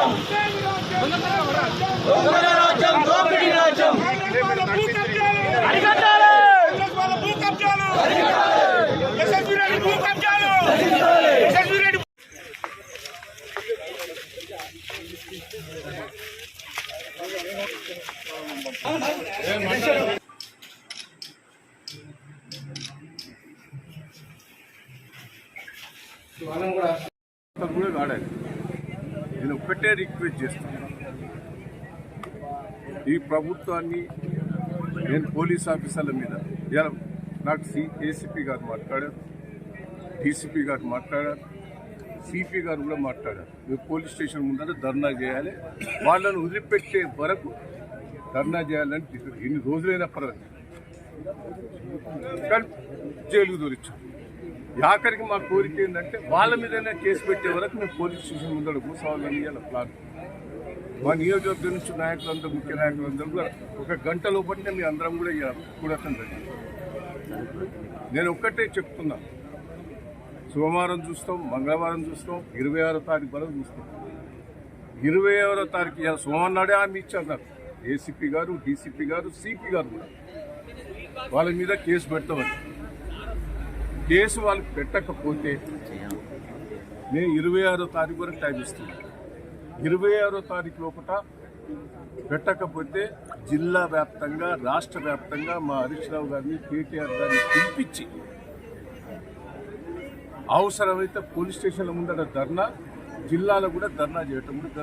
రాజ్యం దొంగల రాజ్యం దోపిడీ రాజ్యం అరికట్టాలి వాళ్ళ భూ కబ్జాలు కూడా కాడాలి నేను ఒక్కటే రిక్వెస్ట్ చేస్తాను ఈ ప్రభుత్వాన్ని నేను పోలీస్ ఆఫీసర్ల మీద ఇలా నాకు సి ఏసీపీ గారు మాట్లాడారు డీసీపీ గారు మాట్లాడారు సిపి గారు కూడా మాట్లాడారు. మీరు పోలీస్ స్టేషన్ ముందర ధర్నా చేయాలి వాళ్ళను వదిలిపెట్టే వరకు ధర్నా చేయాలని ఎన్ని రోజులైనా పర్వాలేదు. కానీ జైలుకు దొరిచాం ఆఖరికి మా కోరిక ఏంటంటే వాళ్ళ మీదనే కేసు పెట్టే వరకు మేము పోలీస్ స్టేషన్ ముందర కూర్చోవాలని ఇలా ప్లాన్. మా నియోజకవర్గం నుంచి నాయకులందరూ ముఖ్య నాయకులందరూ కూడా ఒక గంట లోపలనే మీ అందరం కూడా ఇలా నేను ఒక్కటే చెప్తున్నా. సోమవారం చూస్తాం మంగళవారం చూస్తాం ఇరవై ఆరో తారీఖు వరకు చూస్తాం. ఇరవై ఆరో తారీఖు ఇలా సోమవారం నాడే ఆమె ఇచ్చారు. నాకు ఏసీపీ గారు డీసీపీ గారు సిపి గారు కూడా. వాళ్ళ మీద కేసు పెడతామని కేసు వాళ్ళకి పెట్టకపోతే నేను ఇరవై ఆరో తారీఖు వరకు టైం ఇస్తున్నాను ఇరవై ఆరో తారీఖు లోపల పెట్టకపోతే జిల్లా వ్యాప్తంగా రాష్ట్ర వ్యాప్తంగా మా హరీష్ రావు గారిని కేటీఆర్ గారిని పిలిపించి అవసరమైతే పోలీస్ స్టేషన్ల ముందర ధర్నా జిల్లాలో కూడా ధర్నా చేయటం కూడా